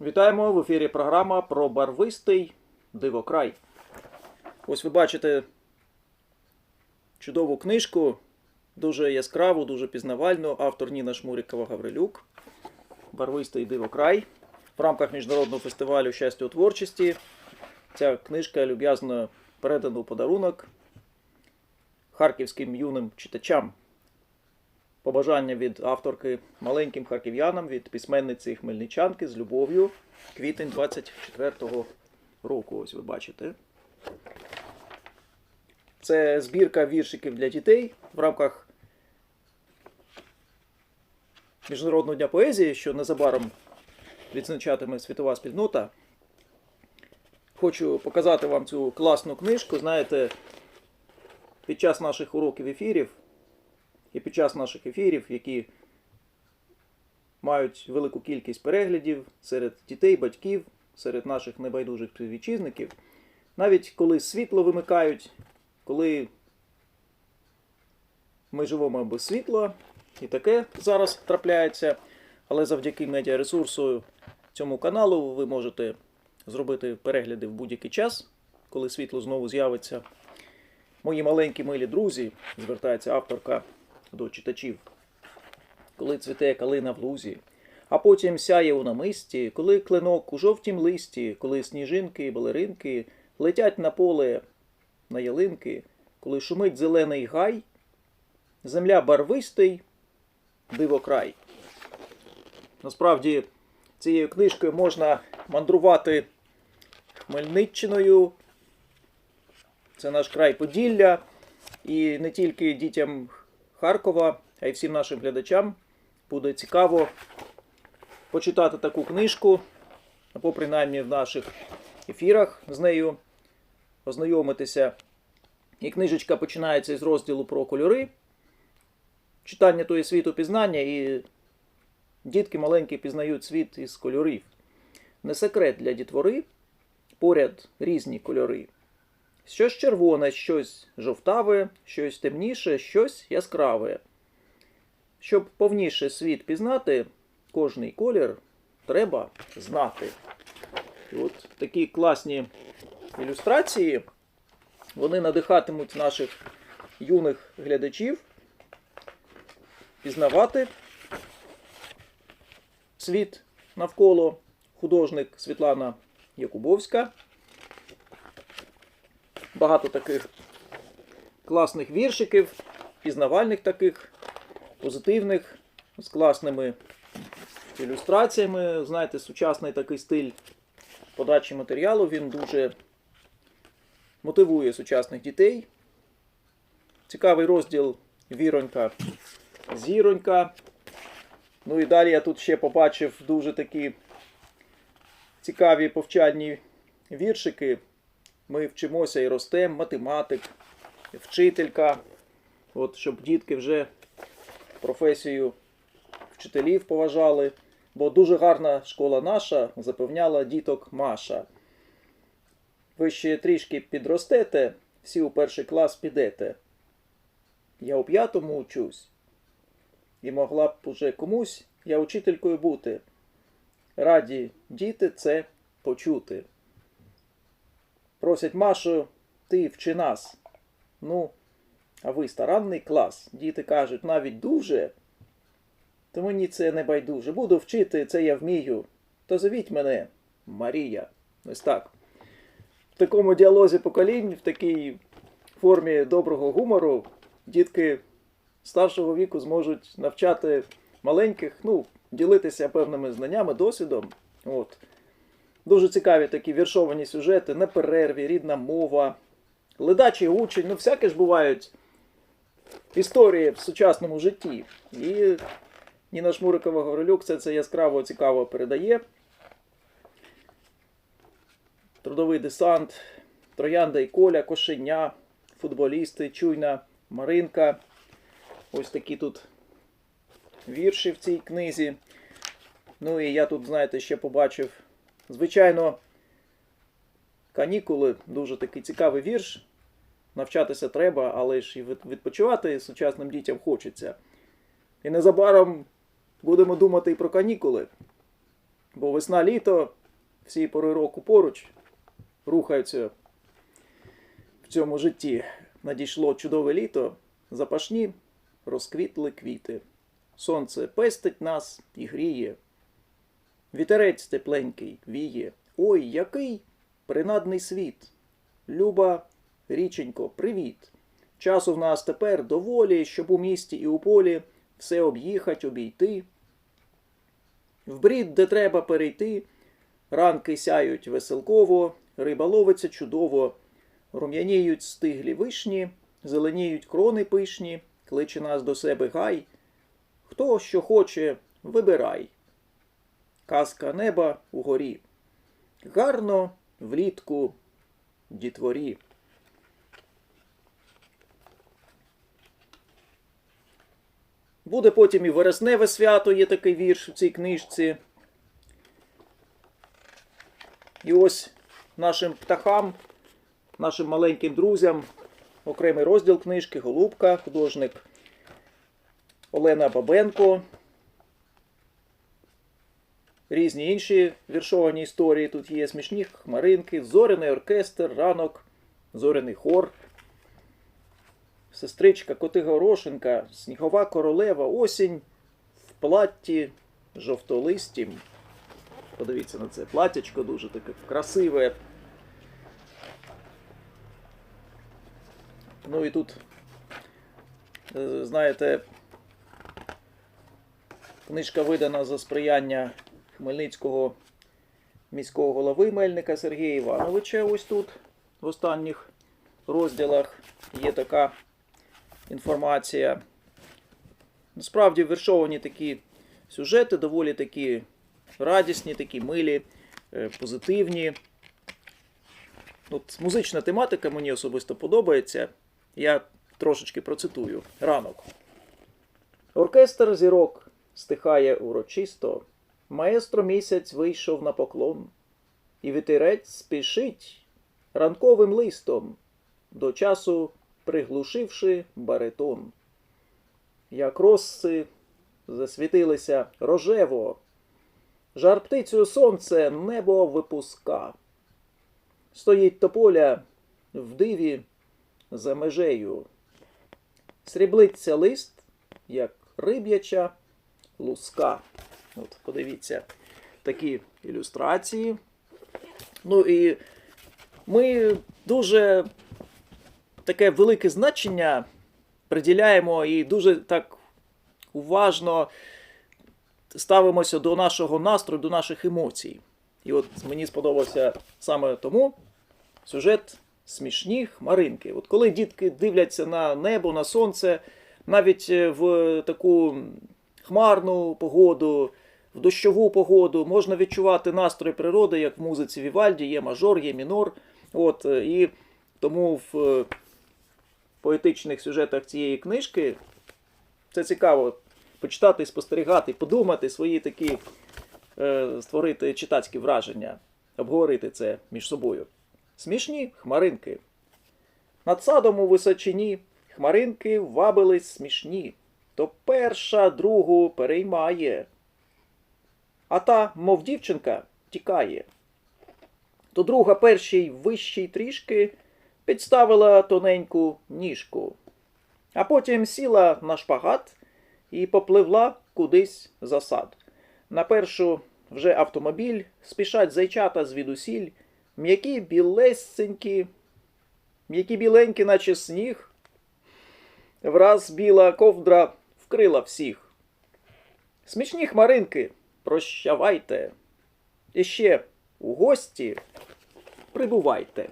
Вітаємо в ефірі програма про барвистий дивокрай. Ось ви бачите чудову книжку, дуже яскраву, дуже пізнавальну. Автор Ніна Шмурікова Гаврилюк. Барвистий дивокрай. В рамках міжнародного фестивалю щастя у творчості. Ця книжка люб'язно передана у подарунок харківським юним читачам. Побажання від авторки маленьким харків'янам від письменниці Хмельничанки з любов'ю. Квітень 24-го року. Ось ви бачите. Це збірка віршиків для дітей в рамках Міжнародного дня поезії, що незабаром відзначатиме світова спільнота. Хочу показати вам цю класну книжку. Знаєте, під час наших уроків ефірів і під час наших ефірів, які мають велику кількість переглядів серед дітей, батьків, серед наших небайдужих співвітчизників, навіть коли світло вимикають, коли ми живемо без світла, і таке зараз трапляється, але завдяки медіаресурсу цьому каналу ви можете зробити перегляди в будь-який час, коли світло знову з'явиться. Мої маленькі милі друзі, звертається авторка до читачів. Коли цвіте калина в лузі, а потім сяє у намисті, коли клинок у жовтім листі, коли сніжинки і балеринки летять на поле на ялинки, коли шумить зелений гай, земля барвистий, дивокрай. Насправді, цією книжкою можна мандрувати Хмельниччиною. Це наш край Поділля. І не тільки дітям Харкова, а й всім нашим глядачам буде цікаво почитати таку книжку, або принаймні в наших ефірах з нею ознайомитися. І книжечка починається із розділу про кольори. Читання то є світу пізнання, і дітки маленькі пізнають світ із кольорів. Не секрет для дітвори, поряд різні кольори. Щось червоне, щось жовтаве, щось темніше, щось яскраве. Щоб повніше світ пізнати, кожний колір треба знати. І от такі класні ілюстрації, вони надихатимуть наших юних глядачів пізнавати світ навколо художник Світлана Якубовська. Багато таких класних віршиків, пізнавальних таких, позитивних, з класними ілюстраціями. Знаєте, сучасний такий стиль подачі матеріалу, він дуже мотивує сучасних дітей. Цікавий розділ Віронька, Зіронька. Ну і далі я тут ще побачив дуже такі цікаві повчальні віршики. Ми вчимося і ростемо, математик, вчителька. От, щоб дітки вже професію вчителів поважали. Бо дуже гарна школа наша запевняла діток Маша. Ви ще трішки підростете, всі у перший клас підете. Я у п'ятому учусь. І могла б уже комусь я учителькою бути. Раді діти це почути. Просять Машу, ти вчи нас. Ну, а ви старанний клас. Діти кажуть, навіть дуже. То мені це не байдуже. Буду вчити, це я вмію. То зовіть мене, Марія. Ось так. В такому діалозі поколінь, в такій формі доброго гумору, дітки старшого віку зможуть навчати маленьких, ну, ділитися певними знаннями, досвідом. От. Дуже цікаві такі віршовані сюжети, на перерві, рідна мова, ледачий учень, ну всяке ж бувають історії в сучасному житті. І Ніна Шмурикова Гаврилюк це, це яскраво цікаво передає. Трудовий десант, Троянда і Коля, Кошеня, футболісти, Чуйна, Маринка. Ось такі тут вірші в цій книзі. Ну і я тут, знаєте, ще побачив. Звичайно, канікули дуже такий цікавий вірш. Навчатися треба, але ж і відпочивати сучасним дітям хочеться. І незабаром будемо думати і про канікули. Бо весна літо, всі пори року поруч рухаються в цьому житті. Надійшло чудове літо, запашні розквітли квіти. Сонце пестить нас і гріє. Вітерець тепленький віє. Ой, який принадний світ. Люба річенько, привіт. Часу в нас тепер доволі, щоб у місті і у полі все об'їхать, обійти. В брід, де треба перейти, ранки сяють веселково, риба ловиться чудово, рум'яніють стиглі вишні, зеленіють крони пишні, кличе нас до себе гай. Хто що хоче, вибирай. Казка неба угорі. Гарно влітку дітворі. Буде потім і вересневе свято, є такий вірш в цій книжці. І ось нашим птахам, нашим маленьким друзям, окремий розділ книжки Голубка, художник Олена Бабенко. Різні інші віршовані історії. Тут є смішні хмаринки, зоряний оркестр, ранок, зоряний хор, сестричка Котига-Горошенка, снігова королева, осінь в платті жовтолистім. Подивіться на це платтячко дуже таке красиве. Ну і тут, е, знаєте, книжка видана за сприяння Хмельницького міського голови Мельника Сергія Івановича. Ось тут в останніх розділах є така інформація. Насправді віршовані такі сюжети, доволі такі радісні, такі милі, е, позитивні. От музична тематика мені особисто подобається. Я трошечки процитую. Ранок. Оркестр зірок стихає урочисто. Маестро місяць вийшов на поклон, і вітерець спішить ранковим листом, до часу приглушивши баритон. Як роси засвітилися рожево, жар птицю сонце небо випуска. Стоїть тополя в диві за межею. Сріблиться лист, як риб'яча луска. От, подивіться, такі ілюстрації. Ну і ми дуже таке велике значення приділяємо і дуже так уважно ставимося до нашого настрою, до наших емоцій. І от мені сподобався саме тому сюжет смішні хмаринки. От коли дітки дивляться на небо, на сонце, навіть е, в таку хмарну погоду, в дощову погоду можна відчувати настрой природи, як в музиці Вівальді, є мажор, є мінор. От, е, і тому в е, поетичних сюжетах цієї книжки це цікаво почитати, спостерігати, подумати свої такі, е, створити читацькі враження, обговорити це між собою. Смішні хмаринки. Над садом у височині хмаринки вабились смішні, то перша другу переймає. А та, мов дівчинка, тікає. То друга першій вищій трішки підставила тоненьку ніжку, а потім сіла на шпагат і попливла кудись за сад. На першу вже автомобіль спішать зайчата звідусіль, м'які білесенькі, м'які біленькі, наче сніг. Враз біла ковдра вкрила всіх. Смішні хмаринки, прощавайте. І ще у гості прибувайте.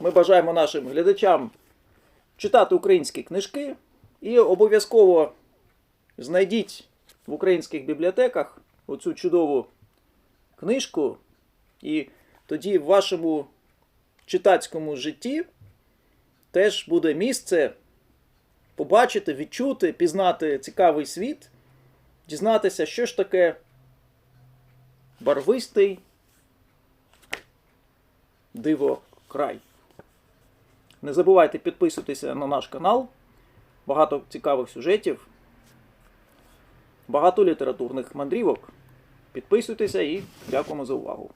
Ми бажаємо нашим глядачам читати українські книжки і обов'язково знайдіть в українських бібліотеках оцю чудову книжку, і тоді в вашому читацькому житті теж буде місце побачити, відчути, пізнати цікавий світ, дізнатися, що ж таке барвистий диво край. Не забувайте підписуватися на наш канал. Багато цікавих сюжетів, багато літературних мандрівок. Підписуйтеся і дякуємо за увагу.